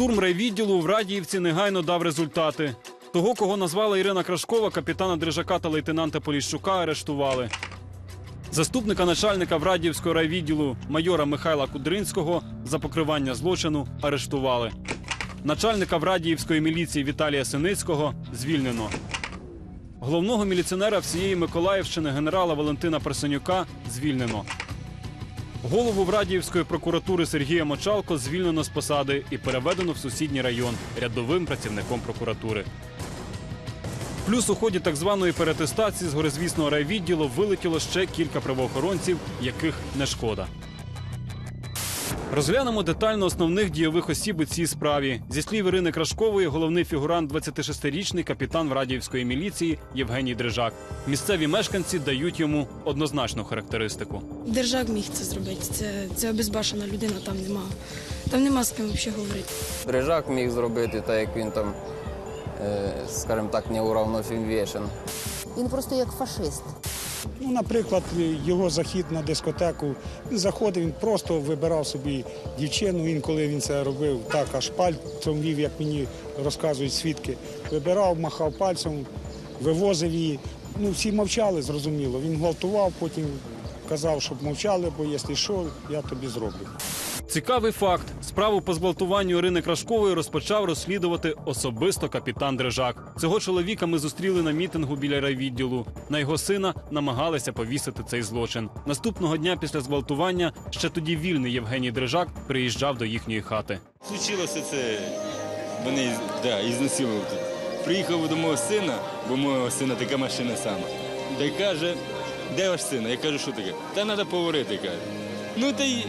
Штурм райвідділу в Радіївці негайно дав результати. Того, кого назвала Ірина Крашкова, капітана Дрижака та лейтенанта Поліщука арештували. Заступника начальника Врадіївського райвідділу майора Михайла Кудринського за покривання злочину арештували. Начальника Врадіївської міліції Віталія Синицького звільнено. Головного міліціонера всієї Миколаївщини генерала Валентина Персонюка звільнено. Голову Врадіївської прокуратури Сергія Мочалко звільнено з посади і переведено в сусідній район рядовим працівником прокуратури. Плюс у ході так званої перетестації з горизвісного райвідділу вилетіло ще кілька правоохоронців, яких не шкода. Розглянемо детально основних дійових осіб у цій справі. Зі слів Ірини Крашкової, головний фігурант 26-річний капітан Врадіївської міліції Євгеній Дрижак. Місцеві мешканці дають йому однозначну характеристику. Держак міг це зробити. Це, це обезбашена людина, там нема. Там нема з ким взагалі говорити. Дрижак міг зробити, так як він там, е, скажімо так, неуравновішен. Він просто як фашист. Ну, наприклад, його захід на дискотеку. Він заходив, він просто вибирав собі дівчину. Інколи він це робив, так аж пальцем вів, як мені розказують свідки. Вибирав, махав пальцем, вивозив її. Ну, всі мовчали, зрозуміло. Він гвалтував, потім казав, щоб мовчали, бо якщо що, я тобі зроблю. Цікавий факт: справу по зґвалтуванню Ірини Крашкової розпочав розслідувати особисто капітан Дрижак. Цього чоловіка ми зустріли на мітингу біля райвідділу. На його сина намагалися повісити цей злочин. Наступного дня після зґвалтування ще тоді вільний Євгеній Дрижак приїжджав до їхньої хати. Случилося це, вони да, і знасилували. Приїхав до мого сина, бо мого сина така машина сама. Та й каже, де ваш син? Я кажу, що таке? Та треба поговорити, каже. Ну та й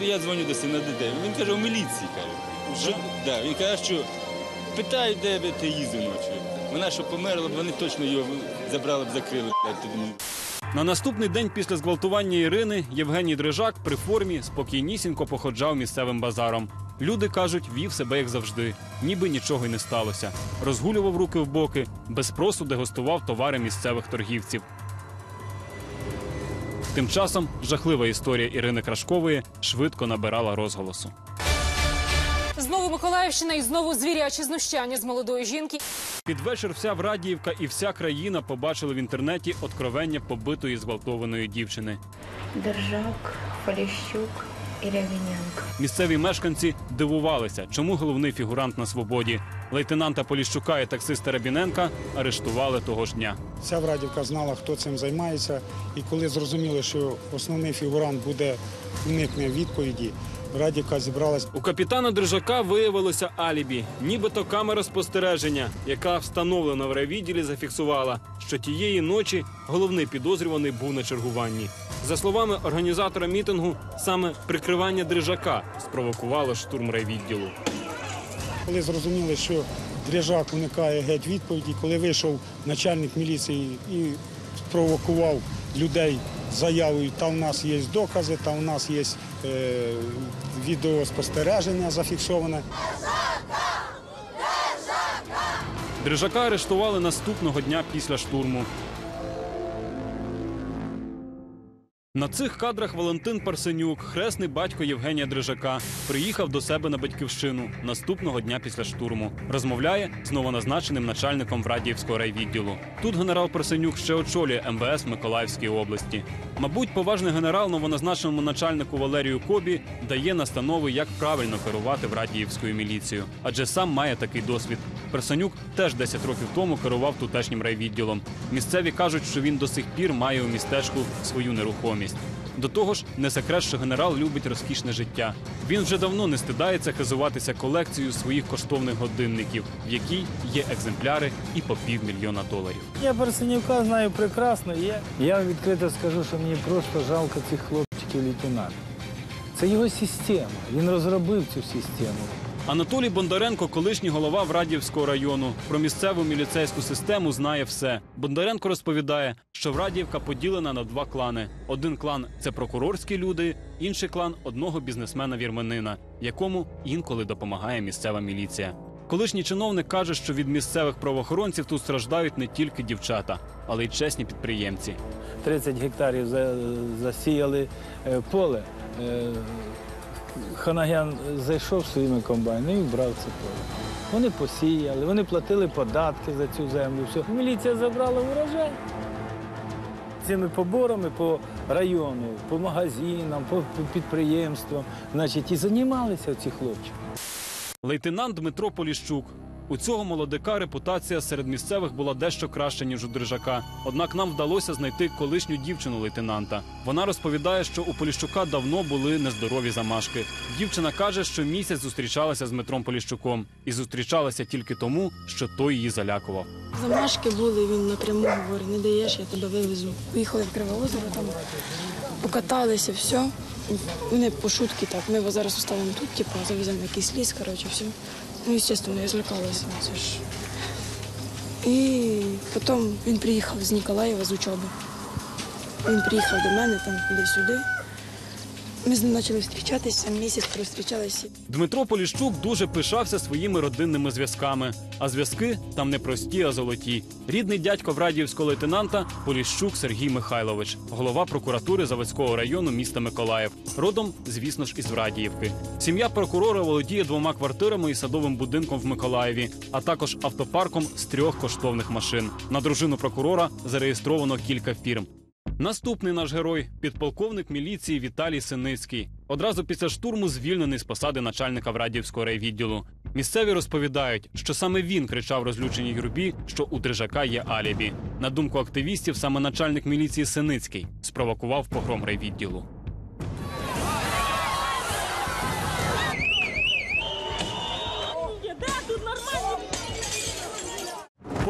я дзвоню до сина, де? Він каже, в міліції каже. Що? Да, він каже, що питаю, де би ти їздив ночі. Вона що померла, б, вони точно його забрали б, закрили. На наступний день після зґвалтування Ірини Євгеній Дрижак при формі спокійнісінько походжав місцевим базаром. Люди кажуть, вів себе як завжди, ніби нічого й не сталося. Розгулював руки в боки, без спросу дегустував товари місцевих торгівців. Тим часом жахлива історія Ірини Крашкової швидко набирала розголосу. Знову Миколаївщина і знову звірячі знущання з молодої жінки. Під вечір вся Врадіївка і вся країна побачили в інтернеті откровення побитої зґвалтованої дівчини. Держак, Поліщук і Рявіненко. Місцеві мешканці дивувалися, чому головний фігурант на свободі. Лейтенанта Поліщука і таксиста Рабіненка арештували того ж дня. Вся Врадівка знала, хто цим займається. І коли зрозуміли, що основний фігурант буде уникне відповіді, Врадівка зібралась У капітана Дрижака виявилося алібі, нібито камера спостереження, яка встановлена в райвідділі, зафіксувала, що тієї ночі головний підозрюваний був на чергуванні. За словами організатора мітингу, саме прикривання Дрижака спровокувало штурм райвідділу. Коли зрозуміли, що Дряжак уникає геть відповіді, коли вийшов начальник міліції і спровокував людей заявою, та у нас є докази, та у нас є е, відеоспостереження зафіксоване. Дрижака арештували наступного дня після штурму. На цих кадрах Валентин Парсенюк, хресний батько Євгенія Дрижака, приїхав до себе на батьківщину наступного дня після штурму. Розмовляє з новоназначеним начальником Врадіївського райвідділу. Тут генерал Парсенюк ще очолює МВС Миколаївської області. Мабуть, поважний генерал новоназначеному начальнику Валерію Кобі дає настанови, як правильно керувати Врадіївською міліцією, адже сам має такий досвід. Персонюк теж 10 років тому керував тутешнім райвідділом. Місцеві кажуть, що він до сих пір має у містечку свою нерухомість. До того ж, не секрет, що генерал любить розкішне життя. Він вже давно не стидається хизуватися колекцією своїх коштовних годинників, в якій є екземпляри і по півмільйона доларів. Я Барсенюка знаю прекрасно. Я, я відкрито скажу, що мені просто жалко цих хлопчиків лейтенантів. Це його система. Він розробив цю систему. Анатолій Бондаренко, колишній голова Врадіївського району, про місцеву міліцейську систему знає все. Бондаренко розповідає, що Врадіївка поділена на два клани: один клан це прокурорські люди, інший клан одного бізнесмена вірменина, якому інколи допомагає місцева міліція. Колишній чиновник каже, що від місцевих правоохоронців тут страждають не тільки дівчата, але й чесні підприємці. 30 гектарів засіяли е, поле. Ханагян зайшов своїми комбайнами і вбрав це поле. Вони посіяли, вони платили податки за цю землю. Все. Міліція забрала урожай. Цими поборами по району, по магазинам, по підприємствам, значить, і займалися ці хлопці. Лейтенант Дмитро Поліщук. У цього молодика репутація серед місцевих була дещо краща, ніж у Дрижака. Однак нам вдалося знайти колишню дівчину лейтенанта. Вона розповідає, що у Поліщука давно були нездорові замашки. Дівчина каже, що місяць зустрічалася з Дмитром Поліщуком і зустрічалася тільки тому, що той її залякував. Замашки були, він напряму говорить, не даєш, я тебе вивезу. Поїхали в Криве озеро, там покаталися, все. Вони по шутки так, ми його зараз оставимо тут, типу, завеземо якийсь ліс, коротше, все. Ну, звісно, я злякалася. Це ж. І потім він приїхав з Ніколаєва з учоби. Він приїхав до мене там туди-сюди. Ми з ним почали зустрічатися, місяць прострічалися. Дмитро Поліщук дуже пишався своїми родинними зв'язками. А зв'язки там не прості, а золоті. Рідний дядько врадіївського лейтенанта Поліщук Сергій Михайлович, голова прокуратури Заводського району міста Миколаїв. Родом, звісно ж, із Врадіївки. Сім'я прокурора володіє двома квартирами і садовим будинком в Миколаєві, а також автопарком з трьох коштовних машин. На дружину прокурора зареєстровано кілька фірм. Наступний наш герой підполковник міліції Віталій Синицький. Одразу після штурму звільнений з посади начальника Врадівського райвідділу. Місцеві розповідають, що саме він кричав розлюченій юрбі, що у Дрижака є алібі. На думку активістів, саме начальник міліції Синицький спровокував погром райвідділу.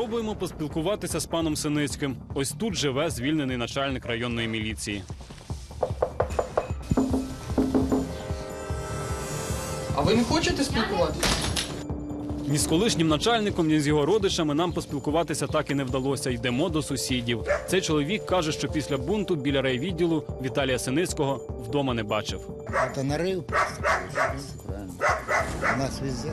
Пробуємо поспілкуватися з паном Синицьким. Ось тут живе звільнений начальник районної міліції. А ви не хочете спілкуватися? Ні з колишнім начальником, ні з його родичами нам поспілкуватися так і не вдалося. Йдемо до сусідів. Цей чоловік каже, що після бунту біля райвідділу Віталія Синицького вдома не бачив. Это нарыв. У нас везде.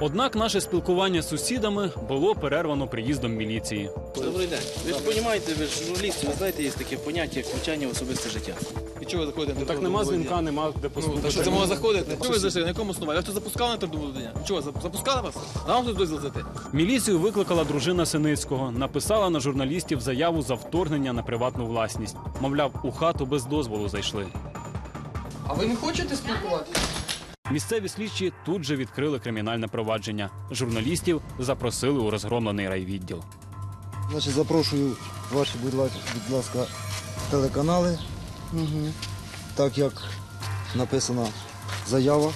Однак наше спілкування з сусідами було перервано приїздом міліції. Добрий день. Ви ж розумієте, ви ж журналісти, ви знаєте, є таке поняття як втручання в особисте життя. І чого ви заходите? Так нема дзвінка, нема де Ну, та що це може заходити? Чого ви зайшли? На якому основанні? Ви хто запускали на торгову дня? Чого, запускали вас? Нам хтось дозвіл зайти? Міліцію викликала дружина Синицького, написала на журналістів заяву за вторгнення на приватну власність. Мовляв, у хату без дозволу зайшли. А ви не хочете спілкуватися? Місцеві слідчі тут же відкрили кримінальне провадження. Журналістів запросили у розгромлений райвідділ. Значить, запрошую ваші, будь ласка, телеканали. Так як написана заява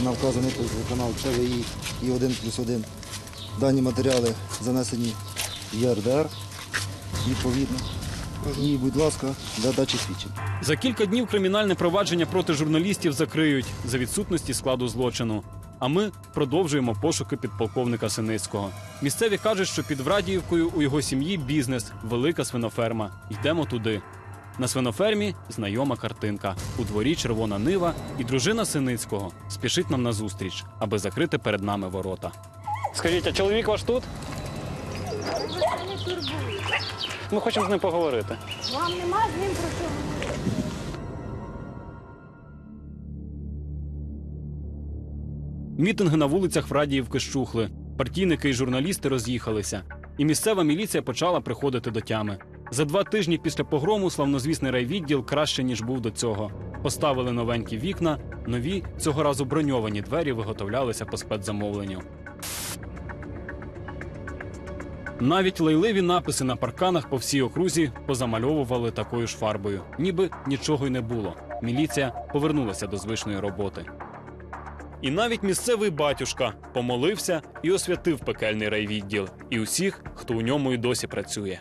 на вказаний телеканал ЧВІ і 1 плюс 1. Дані матеріали занесені в ЄРДР відповідно. І, будь ласка, для дачі свідчень. За кілька днів кримінальне провадження проти журналістів закриють за відсутності складу злочину. А ми продовжуємо пошуки підполковника Синицького. Місцеві кажуть, що під Врадіївкою у його сім'ї бізнес, велика свиноферма. Йдемо туди. На свинофермі знайома картинка. У дворі червона нива, і дружина Синицького спішить нам назустріч, аби закрити перед нами ворота. Скажіть, а чоловік ваш тут? Ми хочемо з ним поговорити. Вам нема з ним про що Мітинги на вулицях Врадіївки щухли. Партійники і журналісти роз'їхалися. І місцева міліція почала приходити до тями. За два тижні після погрому славнозвісний райвідділ краще ніж був до цього. Поставили новенькі вікна, нові цього разу броньовані двері виготовлялися по спецзамовленню. Навіть лайливі написи на парканах по всій окрузі позамальовували такою ж фарбою, ніби нічого й не було. Міліція повернулася до звичної роботи. І навіть місцевий батюшка помолився і освятив пекельний райвідділ, і усіх, хто у ньому й досі працює.